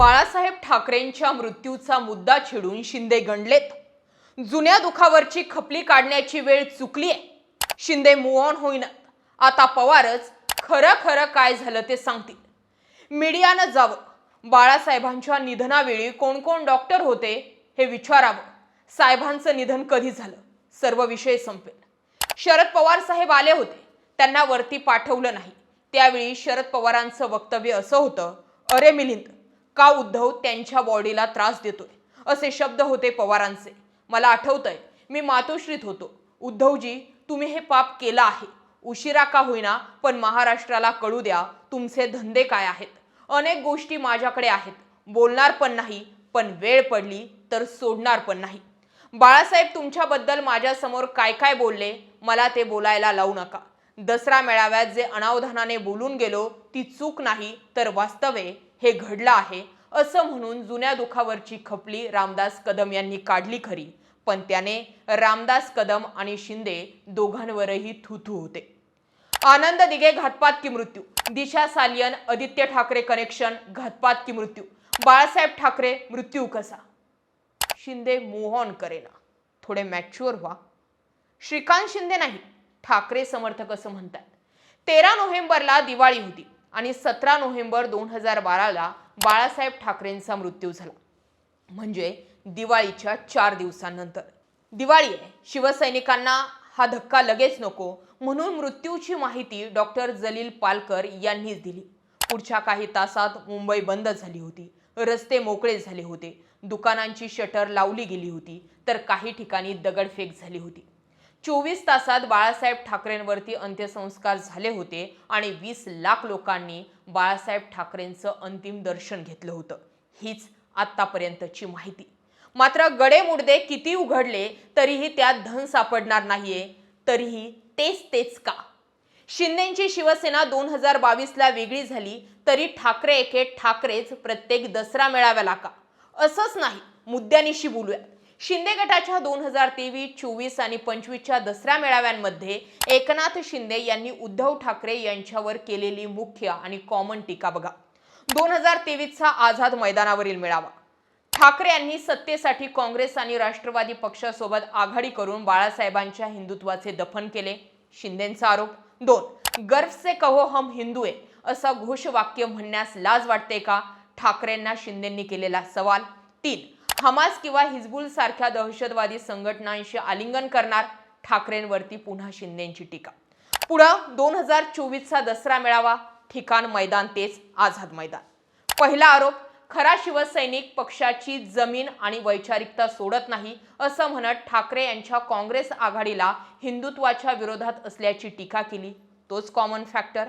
बाळासाहेब ठाकरेंच्या मृत्यूचा मुद्दा छेडून शिंदे गणलेत जुन्या दुखावरची खपली काढण्याची वेळ चुकली आहे. शिंदे मूव ऑन होईनात आता पवारच खरं खरं काय झालं ते सांगतील. मीडियानं जावं. बाळासाहेबांच्या निधनावेळी कोण कोण डॉक्टर होते हे विचारावं. साहेबांचं निधन कधी झालं? सर्व विषय संपेल. शरद पवार साहेब आले होते. त्यांना वरती पाठवलं नाही. त्यावेळी शरद पवारांचं वक्तव्य असं होतं अरे मिलिंद का उद्धव त्यांच्या बॉडीला त्रास देतोय? असे शब्द होते पवारांचे. मला आठवतंय मी मातोश्रीत होतो. उद्धवजी तुम्ही हे पाप केलं आहे. उशिरा का होईना पण महाराष्ट्राला कळू द्या तुमचे धंदे काय आहेत. अनेक गोष्टी माझ्याकडे आहेत. बोलणार पण नाही पण वेळ पडली तर सोडणार पण नाही. बाळासाहेब तुमच्याबद्दल माझ्यासमोर काय काय बोलले मला ते बोलायला लावू नका. दसरा मेळाव्यात जे अनावधानाने बोलून गेलो ती चूक नाही तर वास्तवे हे घडलं आहे असं म्हणून जुन्या दुखावरची खपली रामदास कदम यांनी काढली खरी. पण त्याने रामदास कदम आणि शिंदे दोघांवरही थुथू होते. आनंद दिघे घातपात की मृत्यू. दिशा सालियन आदित्य ठाकरे कनेक्शन घातपात की मृत्यू. बाळासाहेब ठाकरे मृत्यू कसा? शिंदे मूव्ह ऑन करेना. थोडे मॅच्युअर व्हा. श्रीकांत शिंदे नाही. ठाकरे समर्थक असं म्हणतात. तेरा नोव्हेंबरला दिवाळी होती. आणि सतरा नोव्हेंबर दोन हजार बाराला बाळासाहेब ठाकरेंचा मृत्यू झाला. म्हणजे दिवाळीच्या चार दिवसांनंतर. दिवाळी आहे. शिवसैनिकांना हा धक्का लगेच नको म्हणून मृत्यूची माहिती डॉक्टर जलील पालकर यांनीच दिली. पुढच्या काही तासात मुंबई बंद झाली होती. रस्ते मोकळे झाले होते. दुकानांची शटर लावली गेली होती. तर काही ठिकाणी दगडफेक झाली होती. चोवीस तासात बाळासाहेब ठाकरेंवरती अंत्यसंस्कार झाले होते आणि वीस लाख लोकांनी बाळासाहेब ठाकरेंचं अंतिम दर्शन घेतलं होतं. हीच आतापर्यंतची माहिती. मात्र गडेमुडदे किती उघडले तरीही त्यात धन सापडणार नाहीये. तरीही तेच तेच का? शिंदेची शिवसेना दोन हजार बावीसला वेगळी झाली तरी ठाकरे एके ठाकरेच प्रत्येक दसरा मेळाव्याला का? असंच नाही मुद्द्यानिशी बोलूया. शिंदे गटाच्या दोन हजार तेवीस चोवीस आणि पंचवीसच्या दसऱ्या मेळाव्यांमध्ये एकनाथ शिंदे यांनी उद्धव ठाकरे यांच्यावर केलेली मुख्य आणि कॉमन टीका बघा. दोन हजार तेवीसचा आझाद मैदानावरील मेळावा. ठाकरे यांनी सत्तेसाठी काँग्रेस आणि राष्ट्रवादी पक्षासोबत आघाडी करून बाळासाहेबांच्या हिंदुत्वाचे दफन केले. शिंदेचा आरोप दोन गर्व से कहो हम हिंदू आहे असं घोषवाक्य म्हणण्यास लाज वाटते का? ठाकरेंना शिंदेंनी केलेला सवाल. तीन हमास किंवा हिजबुल सारख्या दहशतवादी संघटनांशी आलिंगन करणार ठाकरेंवरती पुन्हा शिंदेची टीका. पुढं दोन हजार चोवीसचा दसरा मेळावा ठिकाण मैदान तेच आझाद मैदान. पहिला आरोप खरा शिवसैनिक पक्षाची जमीन आणि वैचारिकता सोडत नाही असं म्हणत ठाकरे यांच्या काँग्रेस आघाडीला हिंदुत्वाच्या विरोधात असल्याची टीका केली. तोच कॉमन फॅक्टर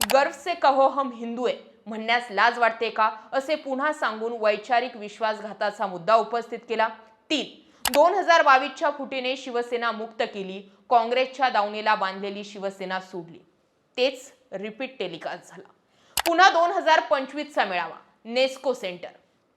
गर्व से कहो हम हिंदू आहे म्हणण्यास लाज वाटते का? असे पुन्हा सांगून वैचारिक विश्वासघाताचा मुद्दा उपस्थित केला. तीन दोन हजार बावीसच्या फुटीने शिवसेना मुक्त केली. काँग्रेसच्या दावणीला बांधलेली शिवसेना सोडली. तेच रिपीट टेलिकास्ट झाला. पुन्हा दोन हजार पंचवीसचा मेळावा. नेस्को सेंटर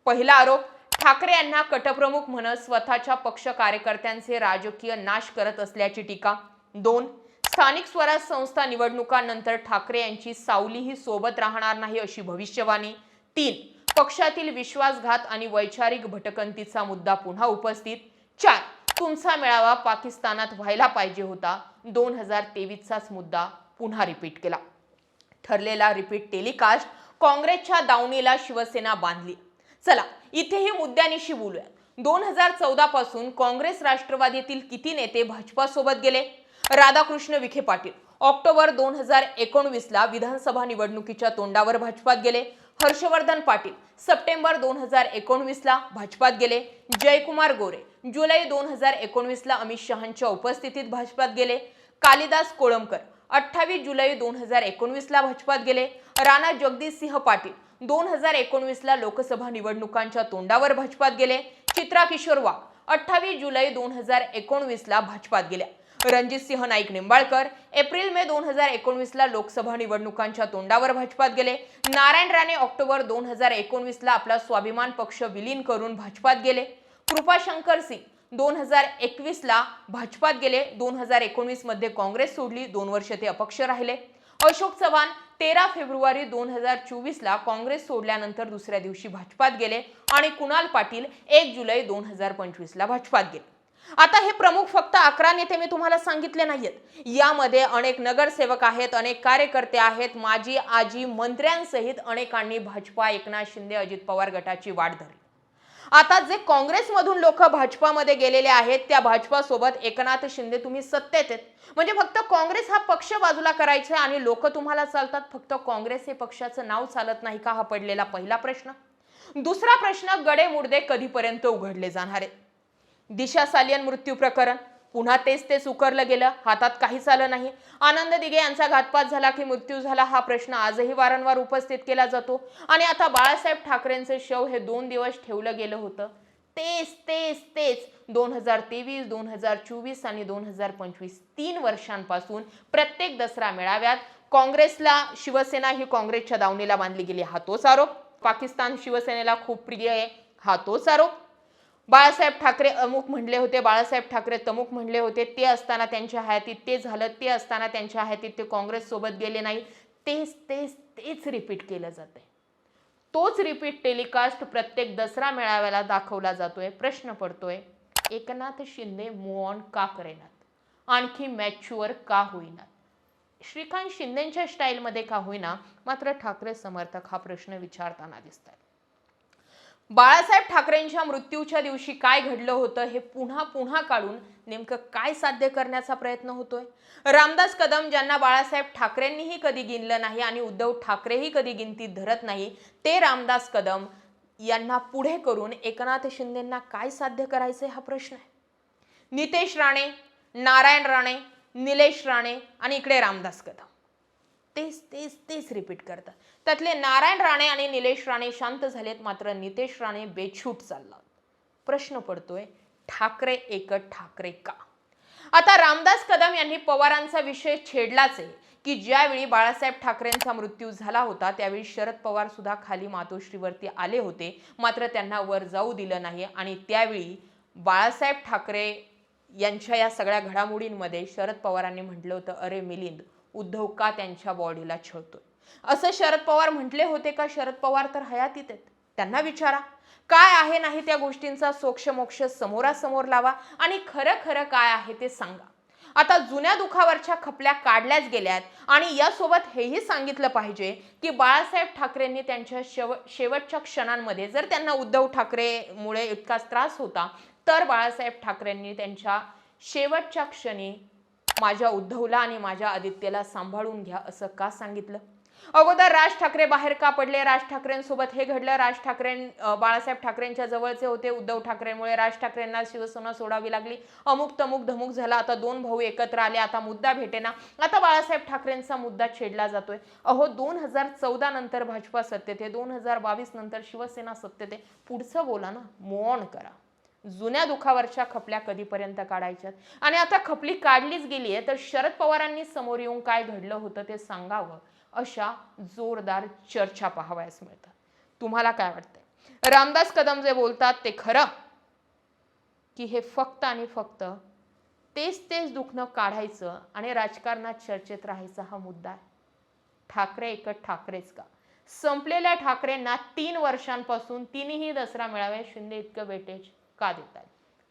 पहिला आरोप ठाकरे यांना कटप्रमुख म्हणत स्वतःच्या पक्ष कार्यकर्त्यांचे राजकीय नाश करत असल्याची टीका. दोन स्थानिक स्वराज संस्था निवडणुकांनंतर ठाकरे यांची सावलीही सोबत राहणार नाही अशी भविष्यवाणी. तीन पक्षातील विश्वासघात आणि वैचारिक भटकंतीचा मुद्दा पुन्हा उपस्थित. चार तुमचा मेळावा पाकिस्तानात व्हायला पाहिजे होता. दोन हजार तेवीसचाच मुद्दा पुन्हा रिपीट केला. ठरलेला रिपीट टेलिकास्ट काँग्रेसच्या दावणीला शिवसेना बांधली. चला इथेही मुद्द्यानिशी बोलूया दोन हजार चौदा पासून काँग्रेस राष्ट्रवादीतील किती नेते भाजपासोबत गेले? राधाकृष्ण विखे पाटील. ऑक्टोबर दोन हजार एकोणवीसला विधानसभा निवडणुकीच्या तोंडावर भाजपात गेले. हर्षवर्धन पाटील सप्टेंबर दोन हजार एकोणवीसला भाजपात गेले. जयकुमार गोरे जुलै दोन हजार एकोणवीसला अमित शहांच्या उपस्थितीत भाजपात गेले. कालिदास कोळंबकर अठ्ठावीस जुलै दोन हजार एकोणवीसला भाजपात गेले. राणा जगदीशसिंह पाटील दोन हजार एकोणवीसला लोकसभा निवडणुकांच्या तोंडावर भाजपात गेले. चित्रा किशोर वाघ अठ्ठावीस जुलै दोन हजार एकोणवीसला भाजपात गेल्या. रणजितसिंह नाईक निंबाळकर एप्रिल मे दोन हजार एकोणवीसला लोकसभा निवडणुकांच्या तोंडावर भाजपात गेले. नारायण राणे ऑक्टोबर दोन हजार एकोणवीसला आपला स्वाभिमान पक्ष विलीन करून भाजपात गेले. कृपाशंकर सिंग दोन हजार एकवीसला भाजपात गेले. दोन हजार एकोणवीसमध्ये काँग्रेस सोडली. दोन वर्ष ते अपक्ष राहिले. अशोक चव्हाण तेरा फेब्रुवारी दोन हजार चोवीसला काँग्रेस सोडल्यानंतर दुसऱ्या दिवशी भाजपात गेले आणि कुणाल पाटील एक जुलै दोन हजार पंचवीसला भाजपात गेले. आता हे प्रमुख फक्त अकरा नेते मी तुम्हाला सांगितले नाहीयेत. यामध्ये अनेक नगरसेवक आहेत अनेक कार्यकर्ते आहेत. माजी आजी मंत्र्यांसहित अनेकांनी भाजपा एकनाथ शिंदे अजित पवार गटाची वाट धरली. आता जे काँग्रेसमधून लोक भाजपामध्ये गेलेले आहेत त्या भाजपासोबत एकनाथ शिंदे तुम्ही सत्तेत आहेत. म्हणजे फक्त काँग्रेस हा पक्ष बाजूला करायचा आणि लोक तुम्हाला चालतात फक्त काँग्रेस हे पक्षाचं नाव चालत नाही का हा पडलेला पहिला प्रश्न? दुसरा प्रश्न गडे मुडदे कधीपर्यंत उघडले जाणार आहेत? दिशा सालियन मृत्यू प्रकरण. पुन्हा तेच तेच उकरलं गेलं. हातात काहीच आलं नाही. आनंद दिघे यांचा घातपात झाला की मृत्यू झाला हा प्रश्न आजही वारंवार उपस्थित केला जातो. आणि आता बाळासाहेब ठाकरेंचे शव हे दोन दिवस ठेवलं गेलं होतं. तेच तेच तेच. दोन हजार तेवीस दोन हजार चोवीस आणि दोन हजार पंचवीस तीन वर्षांपासून प्रत्येक दसरा मेळाव्यात काँग्रेसला शिवसेना ही काँग्रेसच्या दावणीला बांधली गेली. हा तोच आरोप. पाकिस्तान शिवसेनेला खूप प्रिय आहे. हा तोच आरोप. बाळासाहेब ठाकरे अमुक म्हणले होते बाळासाहेब ठाकरे तमुक म्हणले होते ते असताना त्यांच्या हयातीत ते झालं ते असताना त्यांच्या हयातीत ते काँग्रेस सोबत गेले नाही. तेच तेच तेच रिपीट केलं जात आहे तोच रिपीट टेलिकास्ट प्रत्येक दसरा मेळाव्याला दाखवला जातोय प्रश्न पडतोय एकनाथ शिंदे मूव ऑन का करेनात? आणखी मॅच्युअर का होईनात? श्रीकांत शिंदेच्या स्टाईलमध्ये का होईना? मात्र ठाकरे समर्थक हा प्रश्न विचारताना दिसतात बाळासाहेब ठाकरेंच्या मृत्यूच्या दिवशी काय घडलं होतं हे पुन्हा पुन्हा काढून नेमकं काय साध्य करण्याचा प्रयत्न होतोय? रामदास कदम ज्यांना बाळासाहेब ठाकरेंनीही कधी गिनलं नाही आणि उद्धव ठाकरेही कधी गिनतीत धरत नाही ते रामदास कदम यांना पुढे करून एकनाथ शिंदेंना काय साध्य करायचं हा प्रश्न आहे. नितेश राणे नारायण राणे निलेश राणे आणि इकडे रामदास कदम. तेच तेच तेच रिपीट करतात. त्यातले नारायण राणे आणि निलेश राणे शांत झालेत मात्र नितेश राणे बेछूट चालला. प्रश्न पडतोय ठाकरे एकट ठाकरे का? आता रामदास कदम यांनी पवारांचा विषय छेडलाच आहे की ज्यावेळी बाळासाहेब ठाकरेंचा मृत्यू झाला होता त्यावेळी शरद पवार सुद्धा खाली मातोश्रीवरती आले होते मात्र त्यांना वर जाऊ दिलं नाही आणि त्यावेळी बाळासाहेब ठाकरे यांच्या या सगळ्या घडामोडींमध्ये शरद पवारांनी म्हटलं होतं अरे मिलिंद उद्धव का त्यांच्या बॉडीला छळतोय? असं शरद पवार म्हटले होते का? शरद पवार तर हयातीत आहेत. त्यांना विचारा. काय आहे नाही त्या गोष्टींचा? सोक्ष मोक्ष समोरासमोर लावा आणि खरं खरं काय आहे ते सांगा. आता जुन्या दुखावरच्या खपल्या काढल्याच गेल्यात आणि यासोबत हेही सांगितलं पाहिजे की बाळासाहेब ठाकरेंनी त्यांच्या शेव शेवटच्या क्षणांमध्ये जर त्यांना उद्धव ठाकरेमुळे इतकाच त्रास होता तर बाळासाहेब ठाकरेंनी त्यांच्या शेवटच्या क्षणी माझ्या उद्धवला आणि माझ्या आदित्यला सांभाळून घ्या असं का सांगितलं? अगोदर राज ठाकरे बाहेर का पडले? राज ठाकरेंसोबत हे घडलं. राज ठाकरे बाळासाहेब ठाकरेंच्या जवळचे होते. उद्धव ठाकरेंमुळे राज ठाकरेंना शिवसेना सोडावी लागली. अमुक तमुक धमुक झाला. आता दोन भाऊ एकत्र आले. आता मुद्दा भेटेना. आता बाळासाहेब ठाकरेंचा मुद्दा छेडला जातोय. अहो दोन हजार चौदा नंतर भाजपा सत्तेत आहे. दोन हजार बावीस नंतर शिवसेना सत्तेत आहे. पुढचं बोला ना. मौन करा. जुन्या दुखावरच्या खपल्या कधीपर्यंत काढायच्यात? आणि आता खपली काढलीच गेली आहे तर शरद पवारांनी समोर येऊन काय घडलं होतं ते सांगावं. अशा जोरदार चर्चा पाहावयास मिळतात. तुम्हाला काय वाटतंय? रामदास कदम जे बोलतात ते खरं? की हे फक्त आणि फक्त तेच तेच दुखणं काढायचं आणि राजकारणात चर्चेत राहायचा हा मुद्दा आहे. ठाकरे एकट ठाकरेच का? संपलेल्या ठाकरेंना तीन वर्षांपासून तिन्ही दसरा मेळावे शिंदे इतकं वेटेज का देतात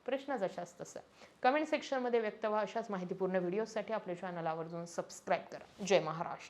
प्रश्न जशाच तसा कमेंट सेक्शनमध्ये व्यक्त व्हा अशाच माहितीपूर्ण व्हिडिओसाठी आपल्या चॅनल आवर्जून सबस्क्राईब करा. जय महाराष्ट्र.